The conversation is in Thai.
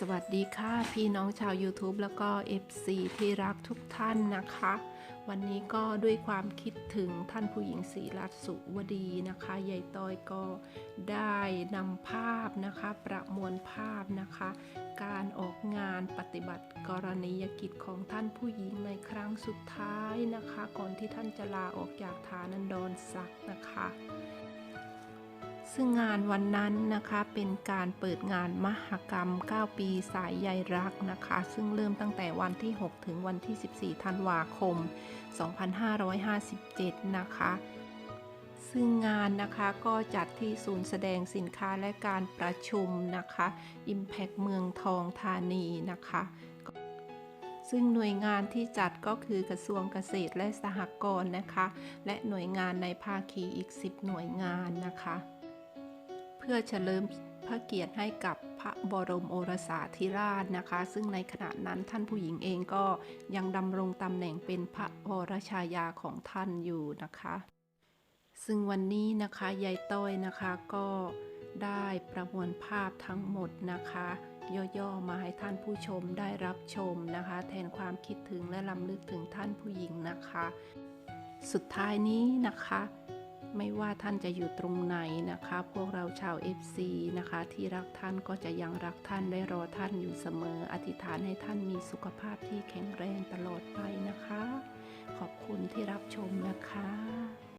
สวัสดีค่ะ พี่น้องชาว YouTube แล้วก็ FC ที่รักทุกท่านนะคะ วันนี้ก็ด้วยความคิดถึงท่านผู้หญิงศรีรัตน์สุวดีนะคะยายตอยก็ได้นำภาพนะคะ ประมวลภาพนะคะ การออกงานปฏิบัติกรณียกิจของท่านผู้หญิงในครั้งสุดท้ายนะคะ ก่อนที่ท่านจะลาออกจากฐานันดรศักดิ์นะคะ ซึ่งงานวันนั้นนะคะเป็นการเปิดงานมหกรรม 9 ปีสายใยรักนะคะ ซึ่งเริ่มตั้งแต่วันที่ 6 ถึงวันที่ 14 ธันวาคม 2557 นะคะ ซึ่งงานนะคะก็จัดที่ศูนย์แสดงสินค้าและการประชุมนะคะ Impact เมืองทองธานีนะคะซึ่งหน่วยงานที่จัดก็คือกระทรวงเกษตรและสหกรณ์นะคะ และหน่วยงานในภาคีอีก 10 หน่วยงานนะคะ พื่อเฉลิมพระเกียรติให้กับพระบรมโอรสาธิราชนะคะ ซึ่งในขณะนั้นท่านผู้หญิงเองก็ยังดำรงตำแหน่งเป็นพระวรชายาของท่านอยู่นะคะ ซึ่งวันนี้นะคะยายต้อยนะคะก็ได้ประมวลภาพทั้งหมดนะคะย่อๆมาให้ท่านผู้ชมได้รับชมนะคะ แทนความคิดถึงและลำลึกถึงท่านผู้หญิงนะคะ สุดท้ายนี้นะคะ ไม่ว่าท่านจะอยู่ตรงไหนนะคะ พวกเราชาว FC นะคะ ที่รักท่านก็จะยังรักท่านได้รอท่านอยู่เสมอ อธิษฐานให้ท่านมีสุขภาพที่แข็งแรงตลอดไปนะคะ ขอบคุณที่รับชมนะคะ